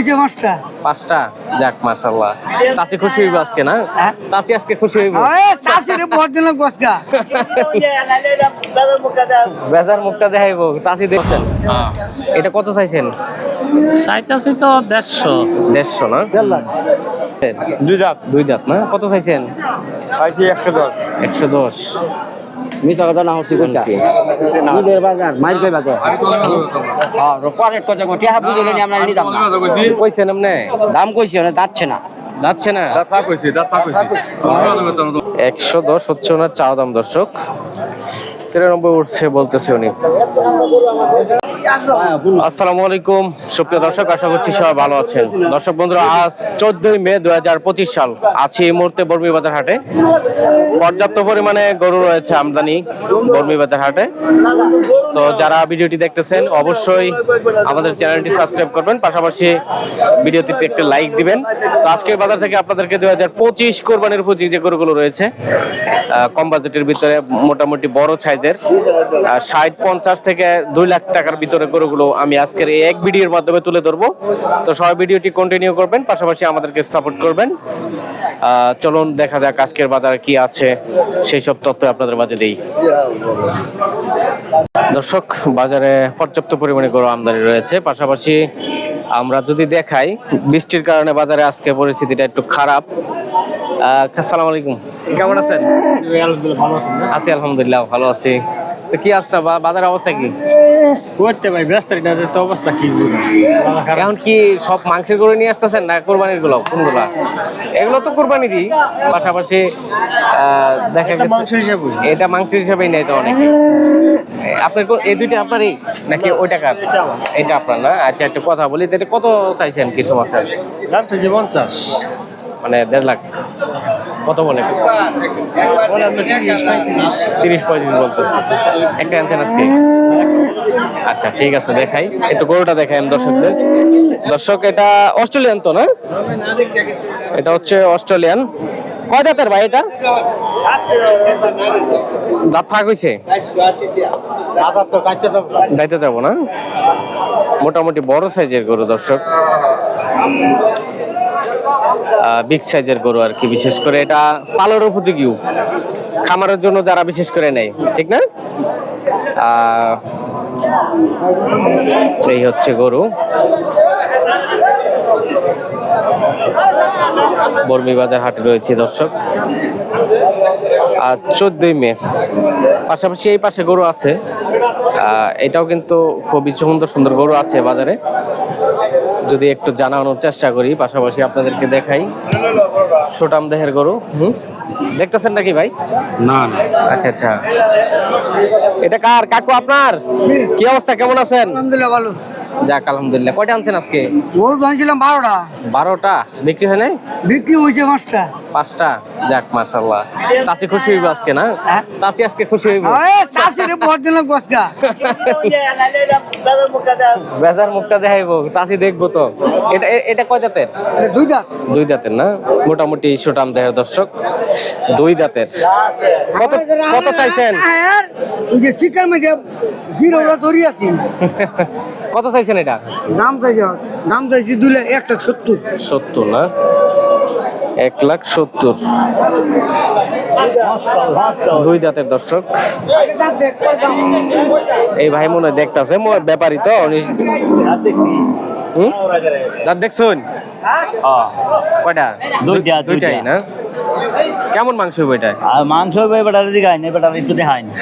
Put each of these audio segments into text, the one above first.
হয়েছে মাছটা পাঁচটা। যাক মাশাল্লাহ চাচি খুশি হইব আজকে না? হ্যাঁ? চাচি আজকে খুশি হইব? ভোট দিল গছগা বেজার মুখটা দেখাইবো। চাচি দেখছেন? এটা কত চাইছেন? চাইতেছি তো দেড়শো। দেড়শো না? দুই দাঁত দুই দাঁত না? কত চাইছেন? পাইছি একশো দশ। একশো দশ। মিশা কথা না হচ্ছে কোনটা ঈদের বাজার মাইর কই বাজার? হ্যাঁ টিয়া নি আমরা নি দাম কইছেন আপনি দাম কইছি না যাচ্ছে না। যাচ্ছে না? একশো দশ হচ্ছে ওনার চাও দাম দর্শক। তিরানব্বই উঠছে বলতেছে উনি। আসসালামু আলাইকুম। সুপ্রিয় দর্শক, আশা করছি সবাই ভালো আছেন। দর্শক বন্ধুরা, আজ চোদ্দই মে দুই সাল। আছি এই মুহূর্তে বর্মি বাজার হাটে। পর্যাপ্ত পরিমাণে গরু রয়েছে আমদানি বর্মি বাজার হাটে। তো যারা ভিডিওটি দেখতেছেন, অবশ্যই আমাদের চ্যানেলটি সাবস্ক্রাইব করবেন। পাশাপাশি ভিডিওটিতে একটা লাইক দিবেন। তো আজকের বাজার থেকে আপনাদেরকে দুই হাজার পঁচিশ কোরবানির উপযোগী যে গরুগুলো রয়েছে কম বাজেটের ভিতরে মোটামুটি বড় সাইজের ষাট পঞ্চাশ থেকে দুই লাখ টাকার ভিতরে গরুগুলো আমি আজকের এই এক ভিডিওর মাধ্যমে তুলে ধরবো। তো সবাই ভিডিওটি কন্টিনিউ করবেন পাশাপাশি আমাদেরকে সাপোর্ট করবেন। চলুন দেখা যাক আজকের বাজারে কি আছে সেই সব তথ্য আপনাদের মাঝে দেই। দর্শক বাজারে পর্যাপ্ত পরিমাণে গরু আমদানি রয়েছে পাশাপাশি আমরা যদি দেখাই বৃষ্টির কারণে বাজারে আজকে পরিস্থিতিটা একটু খারাপ। আহ, আসসালামু আলাইকুম। কেমন আছেন? আছি আলহামদুলিল্লাহ ভালো আছি। তো কি আসতে বাজারের অবস্থা কি? করতে ভাই ব্যস্ত তো অবস্থা কি এখন কি সব মাংসের গরু নিয়ে আসতেছেন না কোরবানিরগুলো? কোনগুলা? এগুলো তো কোরবানিরই পাশাপাশি আহ, দেখা গেছে মাংস হিসাবে এটা মাংস হিসাবেই নেই তো অনেকে। আপনার এই দুইটা আপনারই? নাকি ওই টাকার এটা আপনার না? আচ্ছা একটা কথা বলি। এটা কত চাইছেন কি সমস্যা দাম যে পঞ্চাশ। মানে দেড় লাখ। কত বলে। তিরিশ পঁয়ত্রিশ তিরিশ পঁয়ত্রিশ বলতে। একটা আনছেন আচ্ছা ঠিক আছে, দেখাই। একটু গরুটা দেখাই দর্শকদের। দর্শক, এটা অস্ট্রেলিয়ান তো, না? এটা হচ্ছে অস্ট্রেলিয়ান। কয় জাতের ভাই এটা? দাঁত ফাঁক হয়েছে যাইতে যাব না। মোটামুটি বড় সাইজের গরু, দর্শক। বিগ সাইজের গরু আর কি, বিশেষ করে এটা পালর উপযোগীও খামারের জন্য যারা বিশেষ করে নেয়, ঠিক না? এই হচ্ছে গরু। বর্মি বাজার হাটে রয়েছে দর্শক। আর চোদ্দই মে। পাশাপাশি এই পাশে গরু আছে। এটাও কিন্তু খুবই সুন্দর সুন্দর গরু আছে বাজারে। যদি একটু জানানোর চেষ্টা করি পাশাপাশি আপনাদেরকে দেখাই। সুটাম দেহের গরু হুম? দেখতেছেন নাকি ভাই? না না। আচ্ছা আচ্ছা। এটা কার? কাকু আপনার? কি অবস্থা? কেমন আছেন? আলহামদুলিল্লাহ ভালো। যাক আলহামদুলিল্লাহ। কয়টা আনছেন আজকে? গরু ধরেছিলাম বারোটা। বারোটা? বিক্রি হয় নাই? বিক্রি হয়েছে মাছটা পাঁচটা? যাক মাশাল্লাহ চাচি খুশি হইব আজকে না? হ্যাঁ? চাচি আজকে খুশি হইব? ভোট দিল গছগা বেজার মুখটা দেখাইবো চাচি দেখব তো। এটা এটা কয় জাতের? দুই দাঁত দুই দাঁতের না? মোটামুটি সুটাম দেহের দর্শক দুই দাঁতের কত কত চাইছেন? ওই যে শিকার মধ্যে জিরোটা ধরি আছি কত চাইছেন এটা? দাম চাইছে দাম চাইছি দুই লাখ এক লাখ সত্তর। সত্তর না? এক লাখ সত্তর। দুই দাঁতের দর্শক। এই ভাই মনে দেখতাছে ব্যাপারই তো? দাঁত দেখছুন? কয়টা? দুইটা, দুইটাই না? কেমন মাংস হইব এটা? মাংস বেটার দিকে বেটার একটু দেখাই না।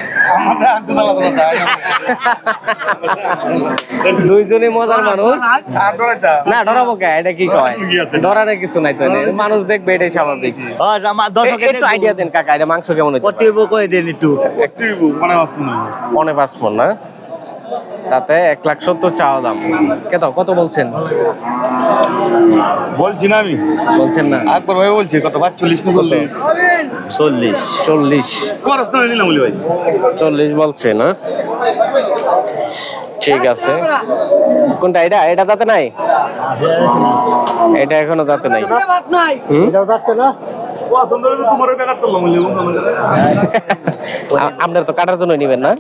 দুইজনই মজার মানুষ। না ডরাবো কে? এটা কি কয়? ডরারে কিছু নাই তো মানুষ দেখবে এটাই স্বাভাবিক। একটু আইডিয়া দেন কাকা এটা মাংস কেমন হচ্ছে কটিব কই দেন একটু। পনে পাঁচ ফোন না? তাতে এক লাখ সত্তর চাওয়া দাম। কত কত বলছেন? বলছি না আমি। বলছেন না। আকবর ভাই বলছি কত ভাই চল্লিশ। না চল্লিশ। চল্লিশ। চল্লিশ খরচ তো নিলাম বলি ভাই। চল্লিশ বলছে না? ঠিক আছে। কোনটা এটা? এটা তাতে নাই? এটা এখনও তাতে নাই। ভাত নাই হুম? আপনার তো কাটার জন্য নিবেন না।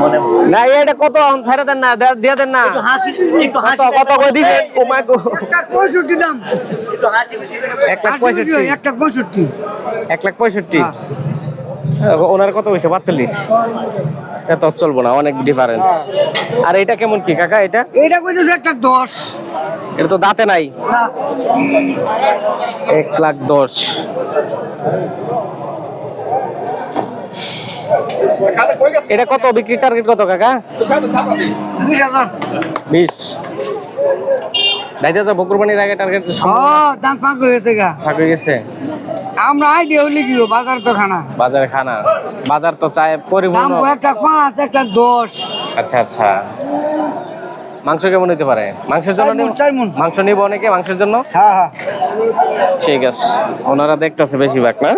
মনে না এটা কত ফেরা দেন না দিয়ে দেন না। হাসি একটু কত হাসি কত করে দিছে পঁয়ষট্টি দাম। এক লাখ পঁয়ষট্টি। এক লাখ পঁয়ষট্টি। এক লাখ পঁয়ষট্টি। হ্যাঁ। ওনার কত হয়েছে? পাঁচচল্লিশ এটা তো চলবো না অনেক ডিফারেন্স আর এটা কেমন কি কাকা এটা? এইটা কইতেছে লাখ দশ। এটা তো দাঁতে নাই। এক লাখ দশ। এটা কত বিক্রি টার্গেট কত কাকা? বিশ দাইতে বকুর বানির আগে টার্গেট দাম পাঁচ হয়েছে গা। হয়ে গেছে? আমরা আইডিয়া হইলে কি বাজার তো খানা। বাজারে খানা। বাজার তো চায় দাম পরিবহন এক পাঁচ এক লাখ দশ। আচ্ছা আচ্ছা। মাংস কেমন হইতে পারে? মাংসের জন্য। মাংস নিব অনেকে মাংসের জন্য? হ্যাঁ হ্যাঁ। ঠিক আছে। ওনারা দেখতেছে বেশিরভাগ না।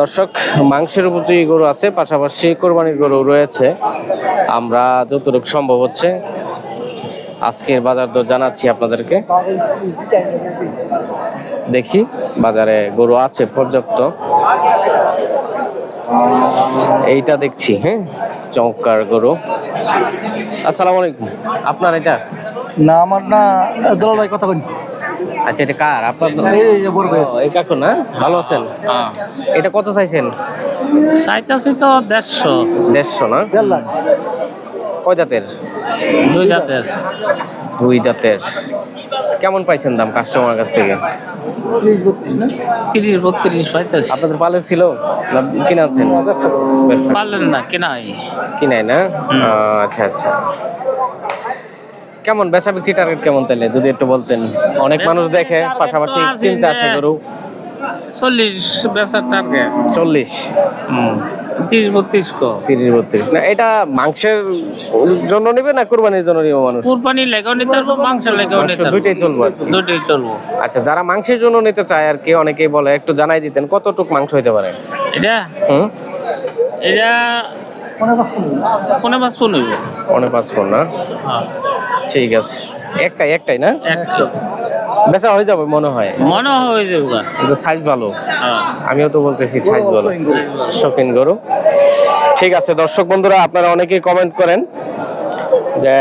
দর্শক মাংসের উপযোগী গরু আছে পাশাপাশি কোরবানির গরু রয়েছে। আমরা যতটুকু সম্ভব হচ্ছে আজকের বাজার দর জানাচ্ছি আপনাদেরকে। দেখি বাজারে গরু আছে পর্যাপ্ত। এইটা দেখছি হ্যাঁ? চমৎকার গরু। আসসালামু আলাইকুম। আপনার এটা? না আমার না দলাল ভাই কথা বলি আচ্ছা এটা কার? আপনার এই যে বড় ভাই। এই কাকু না? ভালো আছেন? এটা কত চাইছেন? চাইতেছি তো দেড়শো। দেড়শো না? দেড় লাখ। কয় জাতের? দুই জাতের। দুই জাতের। কেমন পাইছেন দাম কাস্টমার কাছ থেকে? না তিরিশ বত্রিশ পাইতেছি আপনাদের পালের ছিল না কিনে আছেন। না কেনাই। কিনাই না? আচ্ছা আচ্ছা। কেমন বেচা বিক্রি টার্গেট কেমন তাহলে যদি একটু বলতেন। অনেক মানুষ দেখে পাশাপাশি চিন্তা আসে যে- গরু। চল্লিশ বেচার টার্গেট চল্লিশ। তিরিশ বত্রিশ কো। তিরিশ বত্রিশ। না এটা মাংসের জন্য নিবে না কুরবানির জন্য নিবে মানুষ? কুরবানি লেগাও নিতে পারব মাংস লেগাও নিতে পারব। দুইটাই চলবে। দুটোই চলবো। আচ্ছা যারা মাংসের জন্য নিতে চায় আর কি অনেকেই বলে একটু জানাই দিতেন কতটুক মাংস হইতে পারে? এটা? হুম? এটা কোনে বাস কোন হইব। অনেক পাঁচ ফোন না? হ্যাঁ, ঠিক আছে। একটাই একটাই না? একটা বেচা হয়ে যাবে মনে হয়। মনে হয়ে যাবে কিন্তু সাইজ ভালো। হ্যাঁ। আমিও তো বলতেছি সাইজ ভালো। শৌখিন গরু। ঠিক আছে দর্শক বন্ধুরা আপনারা অনেকেই কমেন্ট করেন যে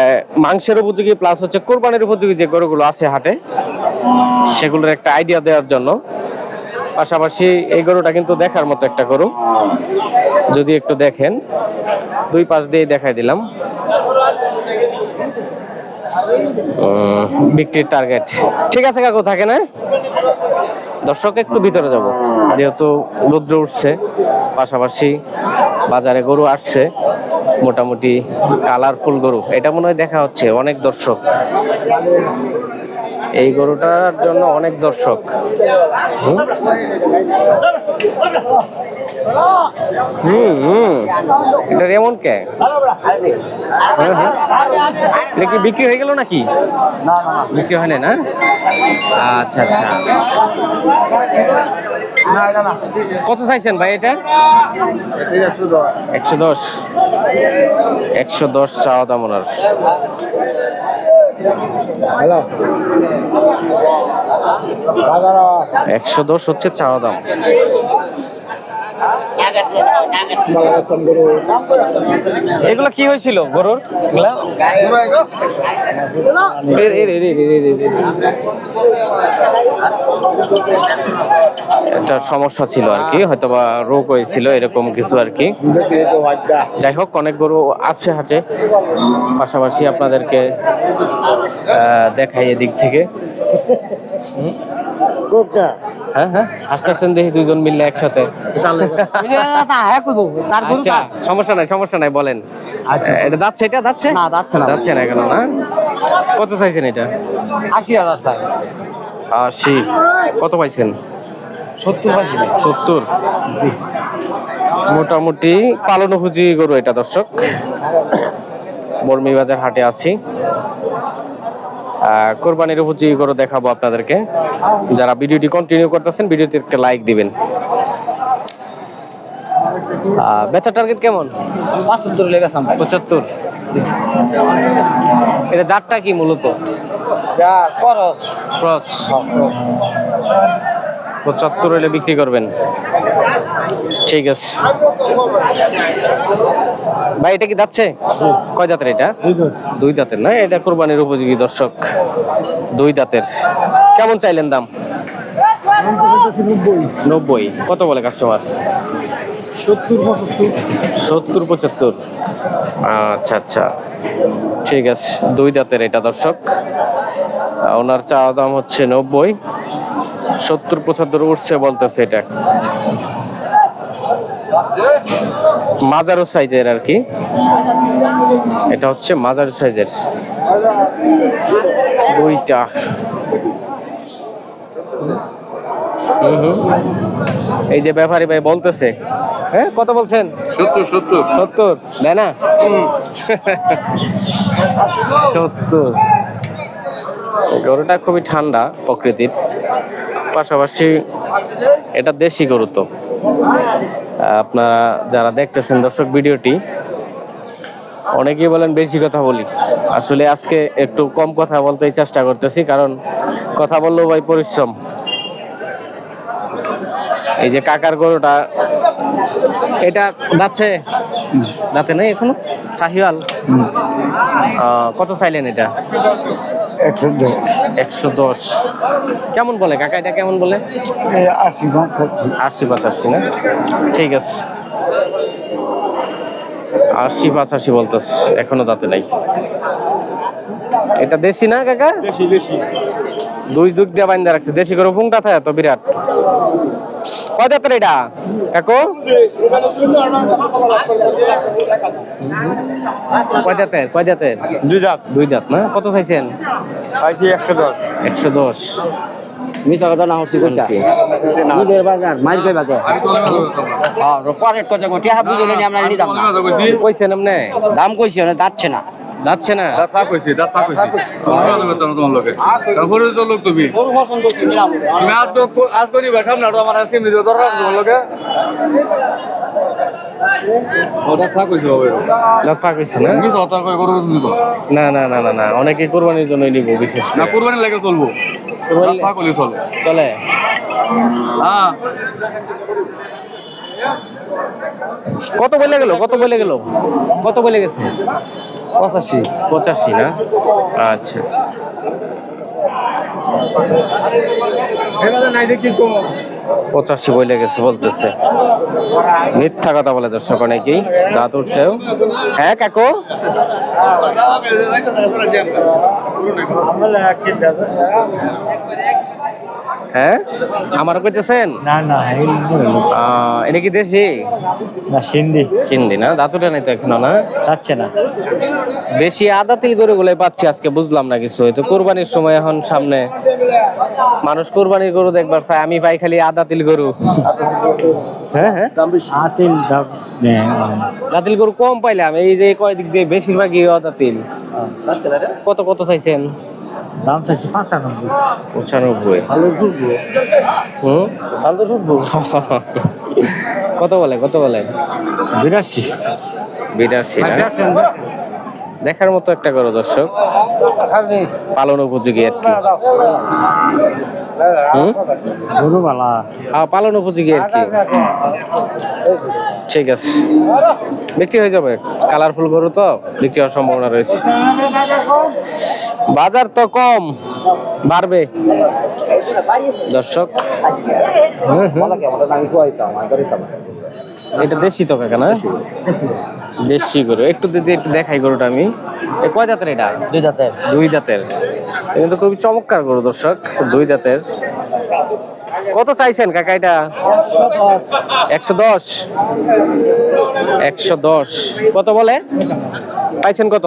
মাংসের উপযোগী প্লাস হচ্ছে কোরবানির উপযোগী যে গরুগুলো আছে হাটে সেগুলোর একটা আইডিয়া দেওয়ার জন্য। পাশাপাশি এই গরুটা কিন্তু দেখার মতো একটা গরু। যদি একটু দেখেন দুই পাশ দিয়ে দেখাই দিলাম। বিক্রির টার্গেট ঠিক আছে কাকু থাকে না দর্শক, একটু ভিতরে যাব। যেহেতু রৌদ্র উঠছে, পাশাপাশি বাজারে গরু আসছে, মোটামুটি কালারফুল গরু। এটা মনে হয় দেখা হচ্ছে অনেক দর্শক। এই গরুটার জন্য অনেক দর্শক। হুম? হুম। এটার এমন কে? হ্যাঁ, হ্যাঁ। এটা কি বিক্রি হয়ে গেল নাকি? বিক্রি হয় না? আচ্ছা আচ্ছা। কত চাইছেন ভাই এটা? একশো দশ। একশো দশ চাওয়া দাম একশো দশ হচ্ছে চাওয়া দাম। এগুলো কি হয়েছিল গরুর। একটা সমস্যা ছিল আর কি হয়তো বা রোগ হয়েছিল এরকম কিছু আর কি। যাই হোক অনেক গরু আছে হাটে। পাশাপাশি আপনাদেরকে আহ, দেখাই এদিক থেকে। হ্যাঁ হ্যাঁ আসতেছেন দেখি দুইজন মিললে একসাথে। আচ্ছা সমস্যা নাই সমস্যা নাই বলেন। আচ্ছা। এটা যাচ্ছে এটা যাচ্ছে? না, যাচ্ছে না। যাচ্ছে না কেন না? কত চাইছেন এটা? আশি হাজার চাই। আশি। কত পাইছেন? সত্তর সত্তর। মোটামুটি পালন গরু এটা দর্শক। বর্মি বাজার হাটে আছি। কোরবানির উপযোগী করে দেখাবো আপনাদেরকে। যারা ভিডিওটি কন্টিনিউ করতেছেন ভিডিওতে একটা লাইক দিবেন। বেচার টার্গেট কেমন? পঁচাত্তর লেগে গেছে পঁচাত্তর। এটা জাতটা কি মূলত? যা খরচ ক্রস। পঁচাত্তর হলে বিক্রি করবেন। ঠিক আছে। ভাই এটা কি যাচ্ছে? কয় দাঁতের এটা? দুই দাঁতের না? এটা কোরবানির উপযোগী দর্শক। দুই দাঁতের কেমন চাইলেন দাম? নব্বই। কত বলে কাস্টমার সত্তর পঁচাত্তর। আচ্ছা আচ্ছা। ঠিক আছে। দুই দাঁতের এটা দর্শক। ওনার চাওয়া দাম হচ্ছে নব্বই। সত্তর পঁচাত্তর উঠছে বলতেছে এটা। মাজারো সাইজের আর কি। এটা হচ্ছে মাজারো সাইজের। দুইটা। এই যে ব্যাপারী ভাই বলতেছে। হ্যাঁ কত বলছেন? সত্তর সত্তর। সত্তর। দেয় না? সত্তর। গরুটা খুবই ঠান্ডা প্রকৃতির। পাশাপাশি এটা দেশি গরু তো। আপনারা যারা দেখতেছেন দর্শক ভিডিওটি অনেকেই বলেন বেশি কথা বলি। আসলে আজকে একটু কম কথা বলতে চেষ্টা করতেছি কারণ কথা বললেও ভাই পরিশ্রম। এই যে কাকার গরুটা এটা যাচ্ছে? দাঁতে নেই এখনও? শাহিওয়াল। আহ, কত চাইলেন এটা? একশো দশ। একশো দশ। কেমন বলে কাকা এটা কেমন বলে? আশি পঁচাশি আশি। পঁচাশি না? ঠিক আছে। আশি পঁচাশি বলতেছে এখনও দাঁতে নাই। এটা দেশি না কাকা? দুই দুধ দিয়ে বাইন্দা রাখছে। দেশি করে পুংটা থাকে তো বিরাট। কয় দাঁতের এটা? কাকু? কয় দাঁতের? কয় দাঁতের? দুই দাঁত। দুই দাঁত না? কত চাইছেন? পাইছি একশো দশ। একশো দশ। মিশা কথা না হচ্ছে কোনটা ঈদের বাজার মাইর কই বাজার? হ্যাঁ আমরা কইছেন আপনি? দাম কইছি না যাচ্ছে না। যাচ্ছে না? দাঁত থাক হয়েছে দাঁত থাক হয়েছে। তোমার লোকে? তারপরে তো লোক তুমি। তুমি আজ আজ করি না আমার আজকে নিজে দরকার তোমার লোকে। না? না না না না অনেকে কোরবানির জন্য নিব বিশেষ না করে। লাগে চলবে। চলে। হ্যাঁ। কত বলে গেল? কত বলে গেল? কত বলে গেছে? পঁচাশি পঁচাশি না আচ্ছা পঁচাশি বলে গেছে বলতেছে মিথ্যা কথা বলে দর্শক অনেকেই দাঁত উঠলেও হ্যাঁ কাকু হ্যাঁ? আমার কইতেছেন? না না এটা কি দেশি? না সিন্ধি। চিন্দি না? নাই তো এখনও না? যাচ্ছে না। বেশি আদা তিল গরু গুলো পাচ্ছি আজকে বুঝলাম না কিছু। হয়তো কোরবানির সময় এখন সামনে মানুষ কোরবানির গরু দেখবার চায় আমি পাই খালি আদা তিল গরু। হ্যাঁ হ্যাঁ। আতিল দাতিল গরু কম পাইলাম এই যে কয়দিক দিয়ে বেশিরভাগই আদা তিল কত কত চাইছেন? দাম চাইছি পাঁচানব্বই। পঁচানব্বই। ভালো ঘুরবো হুম? ভালো ঘুরবো কত বলে কত বলে? বিরাশি। বিরাশি দেখার মতো একটা করো দর্শক। পালন উপযোগী আর কি। হুম? গরুবালা হ্যাঁ পালন উপযোগী আর কি। ঠিক আছে। বিক্রি হয়ে যাবে। কালারফুল গরু তো বিক্রি হওয়ার সম্ভাবনা রয়েছে। বাজার তো কম বাড়বে। দর্শক এটা দেশি তো কাকা না? দেশি গরু। একটু দিদি একটু দেখাই গরুটা আমি। এ কয় জাতের এটা? দুই জাতের। দুই এটা কিন্তু খুবই চমৎকার গরু দর্শক দুই জাতের। কত চাইছেন কাকা এটা? একশো দশ। একশো দশ। কত বলে? পাইছেন কত?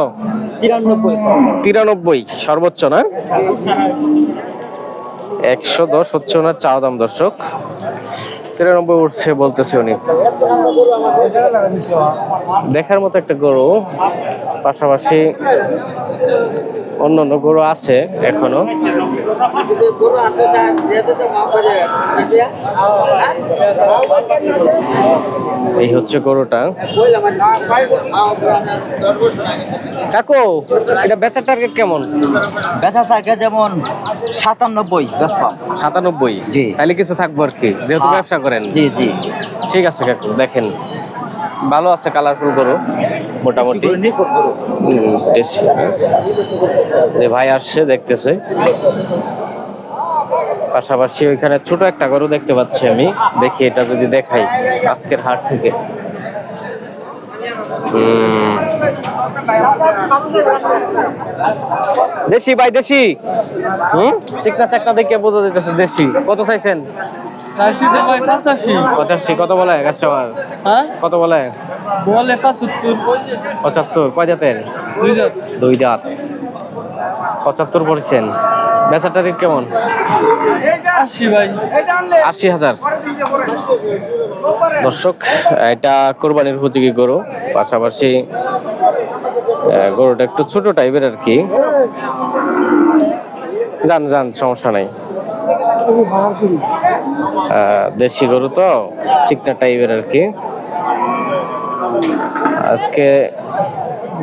তিরানব্বই। সর্বোচ্চ না? একশো দশ হচ্ছে ওনার চা দাম, দর্শক। তিরানব্বই উঠছে বলতেছে উনি। দেখার মতো একটা গরু, পাশাপাশি অন্য অন্য গরু আছে এখনও। এই হচ্ছে গরুটা। কাকু এটা বেচার টার্গেট কেমন? বেচার টার্গেট যেমন সাতানব্বই সাতানব্বই? জি। তাহলে কিছু থাকব আর কি যেহেতু হ্যাঁ। ব্যবসা করেন। জি জি। ঠিক আছে কাকু দেখেন। ভালো আছে কালারফুল গরু মোটামুটি। যে ভাই আসছে দেখতেছে। পাশাপাশি ওইখানে ছোট একটা গরু দেখতে পাচ্ছি আমি। দেখি এটা যদি দেখাই আজকের হাট থেকে। দেশি ভাই দেশি। হুম? চিকনা চাকনা দেখে বোঝা যাইতেছে দেশি। কত চাইছেন? পঁচাশি। কত বলে কাস্টমার হ্যাঁ? কত বলে? বলে পঁচাত্তর। পঁচাত্তর কয় জাতের? দুই পঁচাত্তর পড়ছেন। বেচাটা রেট কেমন? আশি ভাই। আশি হাজার। দর্শক এটা কোরবানির উপযোগী গরু। পাশাপাশি গরুটা একটু ছোট টাইপের আর কি। যান যান সমস্যা নাই। দেশি গরু তো চিকনা টাইপের আর কি। আজকে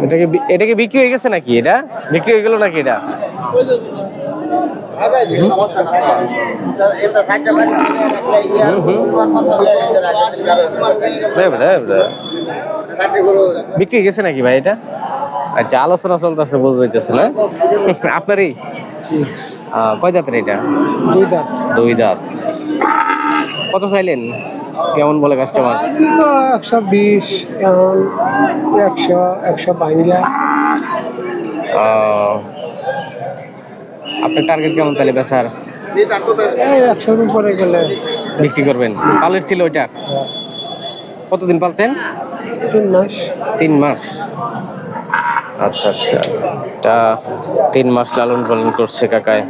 এটা কি এটা কি বিক্রি হয়ে গেছে নাকি এটা? বিক্রি হয়ে গেল নাকি এটা। বিক্রি গেছে নাকি ভাই এটা? আচ্ছা আলোচনা চলতেছে, বোঝা যাইতেছে না। আপনারই? কয় দাঁতের এটা? দুই দাঁত। দুই দাঁত। কত চাইলেন? কেমন বলে কাস্টমার তো একশো বিশ একশো একশো বাইঙ্গা আপনার টার্গেট কেমন তাহলে বেচার? এই একশোর উপরে গেলে। বিক্রি করবেন। পালের ছিল ওইটা? কতদিন পালছেন? তিন মাস। তিন মাস। আচ্ছা আচ্ছা। তা তিন মাস লালন পালন করছে কাকায়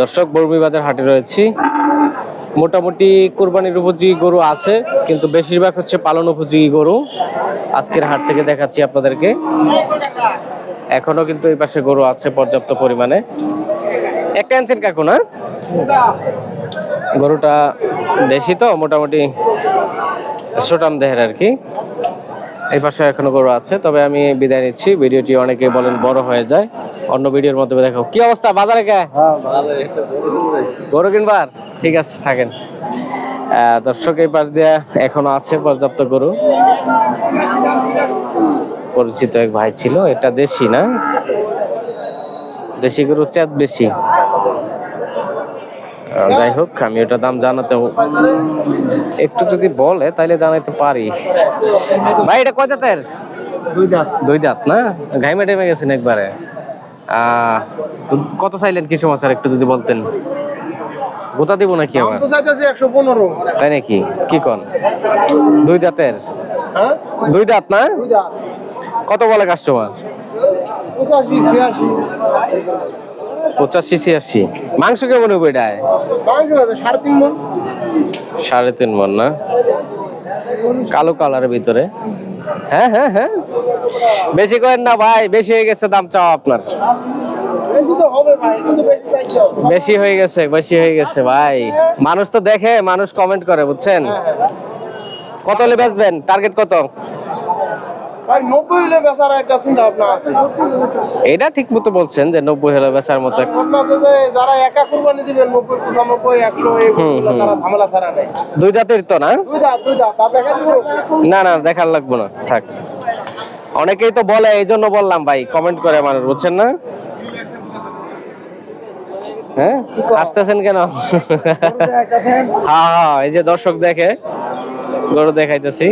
দর্শক বর্মী বাজার হাটে রয়েছি। মোটামুটি কোরবানির উপযোগী গরু আছে, কিন্তু বেশিরভাগ হচ্ছে পালন উপযোগী গরু। আজকের হাট থেকে দেখাচ্ছি আপনাদেরকে। এখনও কিন্তু এই পাশে গরু আছে পর্যাপ্ত পরিমাণে। একটা আনছেন কাকু, না? গরুটা দেশি তো, মোটামুটি ছোটাম দেহের আর কি। এই পাশে এখনও গরু আছে, তবে আমি বিদায় নিচ্ছি। ভিডিওটি অনেকে বলেন বড় হয়ে যায়। অন্য ভিডিওর মাধ্যমে দেখাও। কি অবস্থা, বাজারে কে? গরু কিনবার? ঠিক আছে, থাকেন। দর্শক, এই পাশ দিয়ে এখনও আছে পর্যাপ্ত গরু। পরিচিত এক ভাই ছিল, এটা দেশি না? দেশি গরু চাঁদ বেশি। যাই হোক আমি ওটা দাম জানাতে একটু যদি বলে তাইলে জানাইতে পারি। ভাই এটা কয় দাঁতের দুই দাঁত। দুই দাঁত না? ঘাইমে টেমে গেছেন একবারে। কত চাইলেন কিছু মাছের একটু যদি বলতেন। গোতা দিব নাকি চাইতেছি একশো পনেরো। তাই নাকি? কি কন? দুই দাঁতের? হ্যাঁ? দুই দাঁত না? দুই দাঁত। কত বলে কাস্টমার পঁচাশি ছিয়াশি। পঁচাশি ছিয়াশি। মাংস কেমন হবে এটায়? সাড়ে তিন মন সাড়ে তিন মন না? কালো কালারের ভিতরে। হ্যাঁ হ্যাঁ হ্যাঁ। বেশি করেন না ভাই বেশি হয়ে গেছে দাম চাও আপনার। বেশি হয়ে গেছে বেশি হয়ে গেছে ভাই। মানুষ তো দেখে মানুষ কমেন্ট করে বুঝছেন? কত হলে বেচবেন? টার্গেট কত? ভাই নব্বই হলে বেচার একটা চিন্তা ভাবনা আছে। এটা ঠিক মতো বলছেন যে নব্বই হলে বেচার মতো যারা একা কুরবানি দিবেন নব্বই পঁচানব্বই একশো। তারা ঝামেলা ছাড়া নেই। দুই তো না? দুই দাঁত দুই দাঁত তা দেখা দিব না না দেখার লাগবো না। থাক। অনেকেই তো বলে এই জন্য বললাম ভাই কমেন্ট করে মানুষ বুঝছেন না? হ্যাঁ? আসতেছেন কেন? হ্যাঁ হ্যাঁ এই যে দর্শক দেখে গরু দেখাইতেছি।